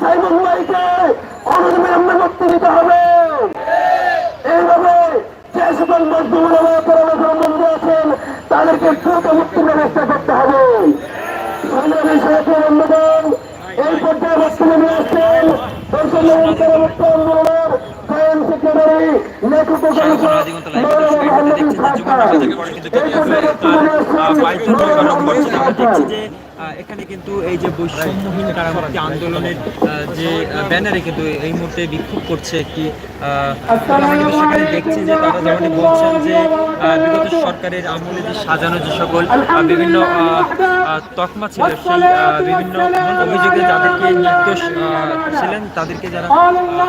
Simon ভাইকে অবিলম্বে মুক্তি দিতে হবে এইভাবে যে সকল মজদুর আছেন তাদেরকে দ্রুত মুক্তির ব্যবস্থা করতে হবে এই পর্যায়ে বক্তব্য নিয়ে আসছেন পরবর্তী আন্দোলনের স্বয়ং সেক্রেটারি। এখানে কিন্তু এই যে বৈষম্যহীন কারামুক্তি আন্দোলনের যে ব্যানারে কিন্তু এই মুহূর্তে বিক্ষোভ করছে একটি সেখানে দেখছি যে তারা বলছেন যে বিগত সরকারের আমলে যে সাজানো যে সকল বিভিন্ন তকমা ছিল সেই বিভিন্ন অভিযোগে যাদেরকে নির্দোষ আহ, ছিলেন তাদেরকে যারা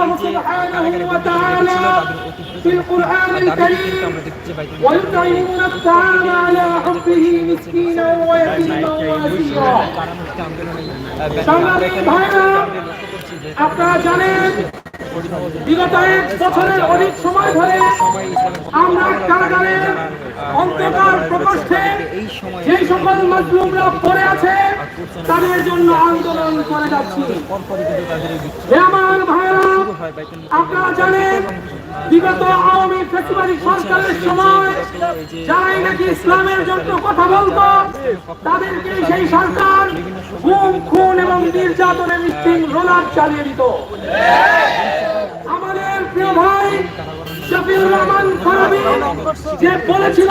এই যে কারাগারে বন্দী করে রেখেছিল তাদের অতি দ্রুত মুক্তির দাবিতে কিন্তু আমরা দেখতে পাই ويطعمون الطعام على حبه مسكينا ويتيما واسيرا কারামুক্তি আন্দোলনের আহ, ব্যানারে সংগ্রামী আমরা এখানে ভাইরা, আমরা লক্ষ্য করছি যে আপনারা জানেন বিগত এক বছরের অধিক সময় ধরে আমরা কারাগারের অন্ধকার প্রকোষ্ঠে যে সকল মজলুমরা পড়ে আছে, তাদের জন্য আন্দোলন করে যাচ্ছি। আমার ভাইরা, আপনারা জানেন, বিগত আওয়ামী ফেসিবাদী সরকারের সময় যারাই নাকি ইসলামের জন্য কথা বলতো, তাদেরকে সেই সরকার গুম, খুন এবং নির্যাতনের মিষ্টিং রোলার চালিয়ে দিত। আমাদের প্রিয় ভাই শফিউর রহমান ফারাবি যে বলেছিল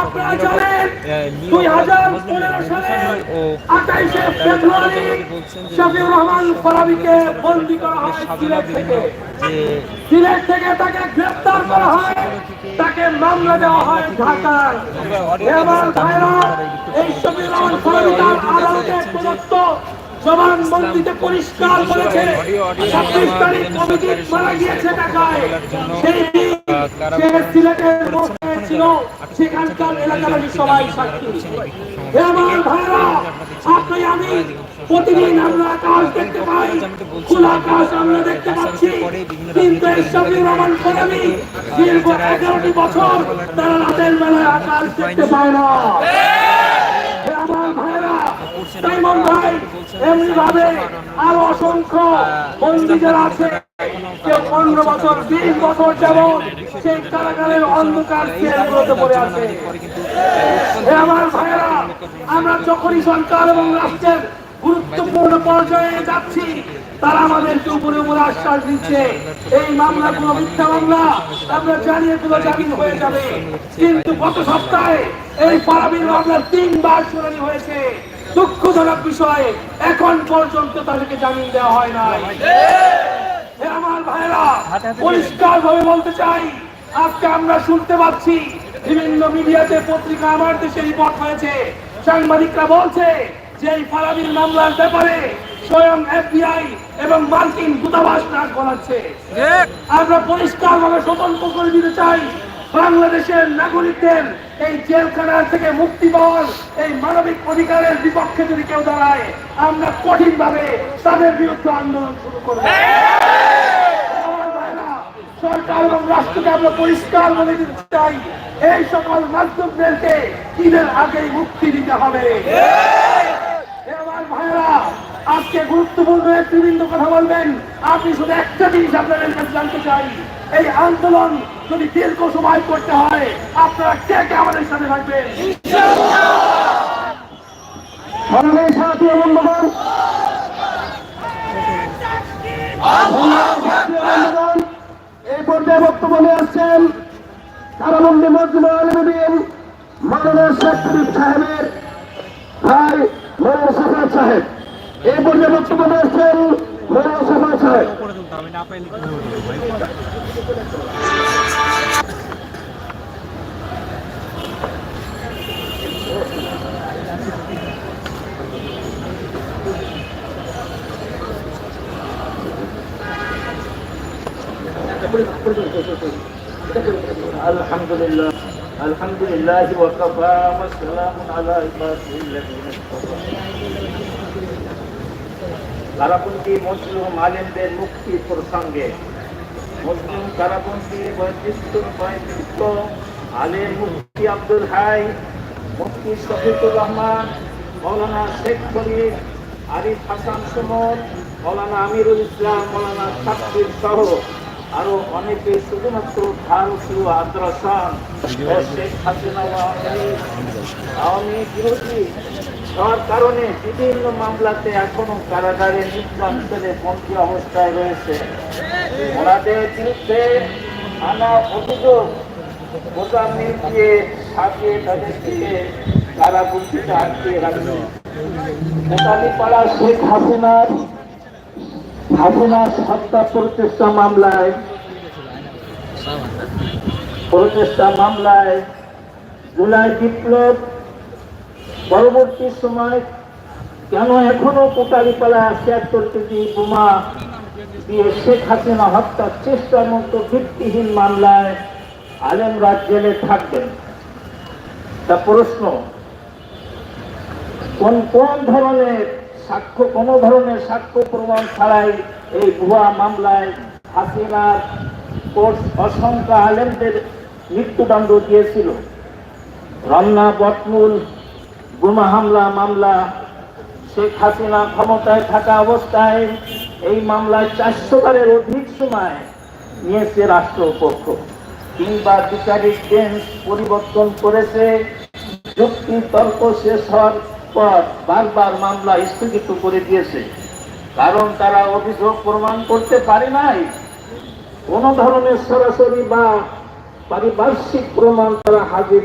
আপনারা জানেন দুই হাজার পনেরো সালের আঠাইশে ফেব্রুয়ারি শফিউর রহমান ফরাবিকে বন্দী করা হয় সিলেট থেকে। সিলেট থেকে তাকে গ্রেফতার করা হয়। তাকে মামলা দেওয়া হয় ঢাকায়। এ ভাইরা এই শফিউর রহমান ফরাবি তার আদালতে প্রদত্ত জবানবন্দিতে পরিষ্কার বলেছে ছাব্বিশ তারিখ অভিজিৎ মারা গিয়েছে ঢাকায়। সেই সিলেটের মধ্যে ছিল, সেখানকার এলাকাবাসী সবাই সাক্ষী। আমার ভাইরা, আপনি আমি প্রতিদিন আমরা আকাশ দেখতে পাই, খোলা আকাশ আমরা দেখতে পাচ্ছি। কিন্তু এই সবই রহমান ফরাবি দীর্ঘ এগারোটি বছর তারা রাতের বেলায় আকাশ দেখতে পায় না। ভাই এমনি ভাবে আরও অসংখ্য বন্দী যারা আছে। কেউ পনেরো বছর, বিশ বছর সেই কারাগারের অন্ধকার পড়ে আছে। আমার ভাইরা আমরা যখনই সরকার এবং রাষ্ট্রের গুরুত্বপূর্ণ পর্যায়ে যাচ্ছি, তারা আমাদেরকে উপরে উপরে আশ্বাস দিচ্ছে, এই মামলা মামলাগুলো মিথ্যা মামলা, আমরা জানি এগুলো জামিন হয়ে যাবে। কিন্তু গত সপ্তাহে এই পারাবির মামলার তিনবার শুনানি হয়েছে। দুঃখজনক বিষয়ে এখন পর্যন্ত তাদেরকে জামিন দেওয়া হয় নাই। আমার ভাইরা পরিষ্কার ভাবে বলতে চাই আজকে আমরা শুনতে পাচ্ছি বিভিন্ন মিডিয়াতে পত্রিকা আমার দেশে রিপোর্ট হয়েছে। সাংবাদিকরা বলছে যে এই ফারাবির মামলার ব্যাপারে স্বয়ং এফবিআই এবং মার্কিন দূতাবাস নাক গলাচ্ছে। আমরা পরিষ্কার ভাবে সতর্ক করে দিতে চাই বাংলাদেশের নাগরিকদের এই জেলখানার থেকে মুক্তি পাওয়ার এই মানবিক অধিকারের বিপক্ষে যদি কেউ দাঁড়ায়, আমরা কঠিন ভাবে তাদের বিরুদ্ধে আন্দোলন শুরু করব। সরকার এবং রাষ্ট্রকে আমরা পরিষ্কার বলে দিতে চাই, এই সকল মাধ্যমদেরকে ঈদের আগেই মুক্তি দিতে হবে। আজকে গুরুত্বপূর্ণ একটি বিন্দু কথা বলবেন। আপনি শুধু একটা জিনিস আপনাদের কাছে জানতে চাই। এই আন্দোলন যদি দীর্ঘ সময় করতে হয়, আপনারা কে কে আমাদের সাথে থাকবেন? সাহেব। এই পর্যায়ে বক্তব্য নিয়ে আসছেন মৌলানা সাফার সাহেব আলহামদুলিল্লাহ আলহামদুলিল্লাহ ওয়াকাফা ওয়া সালামুন আলা ইবাদিহি আল্লাযীনা ইসতাফা কারাবন্দি মুসলিম আলেমদের মুক্তি প্রসঙ্গে। মুসলিম কারাবন্দি বৈশিষ্ট্য বৈশিষ্ট্য আলেম মুফতি আব্দুল হাই, মুফতি শফিকুর রহমান, মৌলানা শেখ ফরিদ, আরিফ হাসান সুমন, মৌলানা আমিরুল ইসলাম, মৌলানা সাব্বির সহ আরও অনেকে শুধুমাত্র ভারতীয় আদ্রাসান শেখ হাসিনা আওয়ামী বিরোধী হওয়ার কারণে বিভিন্ন মামলাতে এখনও কারাগারে নির্বাচনে বন্দী অবস্থায় রয়েছে। ওনাদের বিরুদ্ধে আনা অভিযোগ সাজিয়ে তাদের থেকে কারাবন্দিতে আটকে রাখছে মোতালিপাড়া শেখ হাসিনার হাসিনার হত্যা প্রচেষ্টা মামলায় প্রচেষ্টা মামলায় জুলাই বিপ্লব পরবর্তী সময় কেন এখনও কোটালিপাড়া ছিয়াত্তর কেজি বোমা দিয়ে শেখ হাসিনা হত্যার চেষ্টার মতো ভিত্তিহীন মামলায় আলেমরা জেলে থাকবেন? তা প্রশ্ন। কোন কোন ধরনের সাক্ষ্য, কোন ধরনের সাক্ষ্য প্রমাণ ছাড়াই এই ভুয়া মামলায় হাসিনার কোর্ট অসংখ্য আলেমদের মৃত্যুদণ্ড দিয়েছিল? রমনা বটমূল বোমা হামলা, মামলা। শেখ হাসিনা ক্ষমতায় থাকা অবস্থায় এই মামলায় চারশো বারের অধিক সময় নিয়েছে রাষ্ট্রপক্ষ। কিংবা বিচারিক বেঞ্চ পরিবর্তন করেছে যুক্তি তর্ক শেষ হওয়ার পর বারবার মামলা স্থগিত করে দিয়েছে। কারণ তারা অভিযোগ প্রমাণ করতে পারে নাই। কোন ধরনের সরাসরি বা পারিপার্শ্বিক প্রমাণ তারা হাজির